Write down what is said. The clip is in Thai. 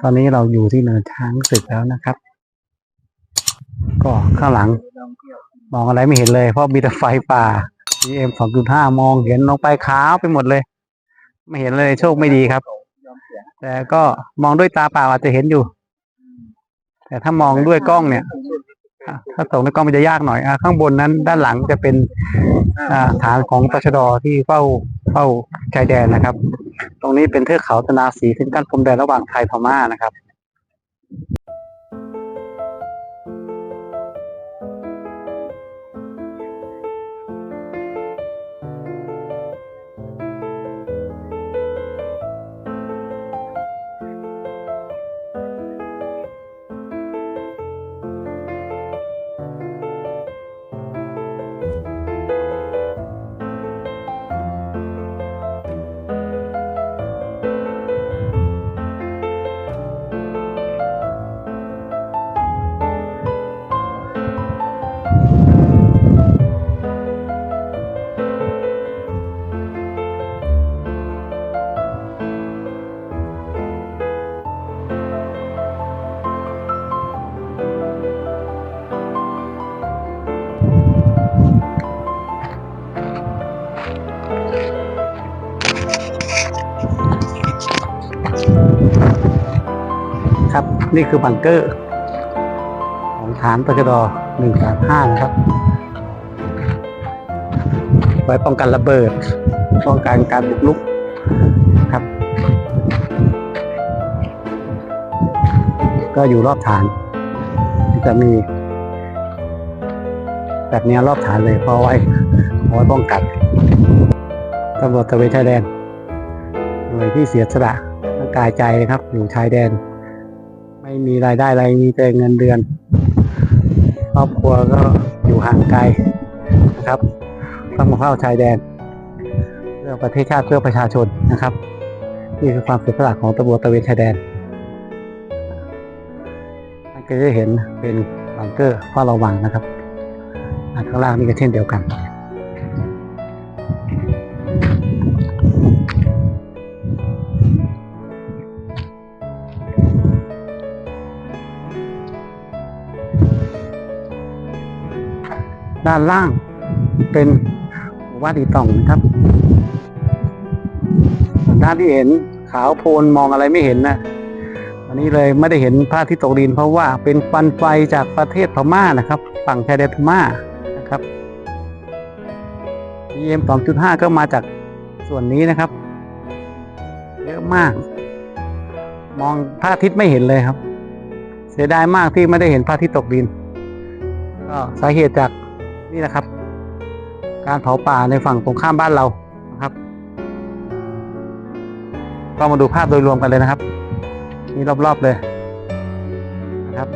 ตอนนี้เราอยู่ที่เนินช้างศึกแล้วนะครับ ก็ข้างหลัง มองอะไรไม่เห็นเลยเพราะมีแต่ไฟป่า PM 2.5มองเห็นลงไปขาวไปหมดเลย ไม่เห็นเลยโชคไม่ดีครับ แต่ก็มองด้วยตาเปล่าอาจจะเห็นอยู่ แต่ถ้ามองด้วยกล้องเนี่ยถ้าส่งในกล้องมันจะยากหน่อยอข้างบนนั้นด้านหลังจะเป็นฐานของตชดที่เฝ้าเฝ้าชายแดนนะครับ ตรงนี้เป็นเทือกเขาตนาสีเส้นกั้นพรมแดนระหว่างไทยพม่านะครับ นี่คือบังเกอร์ ของฐานตชดหนึ่งสามห้านะครับ ไว้ป้องกันระเบิด ป้องกันการบุกรุกครับ ก็อยู่รอบฐาน จะมี แบบนี้รอบฐานเลยเพราะไว้เอาไว้ป้องกันตำรวจตะเวนชายแดนหน่วยที่เสียสละร่างกายใจนะครับอยู่ชายแดน ไม่มีรายได้อะไรมีแต่เงินเดือน ครอบครัวก็อยู่ห่างไกลนะครับต้องมาเฝ้าชายแดนเพื่อประเทศชาติเพื่อประชาชนนะครับนี่คือความเสียสละของตำรวจตะเวนชายแดนท่านก็จะเห็นเป็นบังเกอร์เฝ้าระวังนะครับข้างล่างนี่ก็เช่นเดียวกัน ด้านล่างเป็นหมู่านอีตองนะครับ ด้านที่เห็นขาวโพลนมองอะไรไม่เห็นนะอันนี้เลยไม่ได้เห็นพระอาทิตย์ตกดิน เพราะว่าเป็นควันไฟจากประเทศพม่านะครับ ฝั่งชายแดนพม่านะครับ PM 2.5 ก็มาจากส่วนนี้นะครับ เยอะมาก มองพระอาทิตย์ไม่เห็นเลยครับ เสียดายมากที่ไม่ได้เห็นพระอาทิตย์ตกดินก็สาเหตุจาก นี่แหละครับ การเผาป่าในฝั่งตรงข้ามบ้านเรานะครับ ก็มาดูภาพโดยรวมกันเลยนะครับ นี่รอบๆเลยนะครับ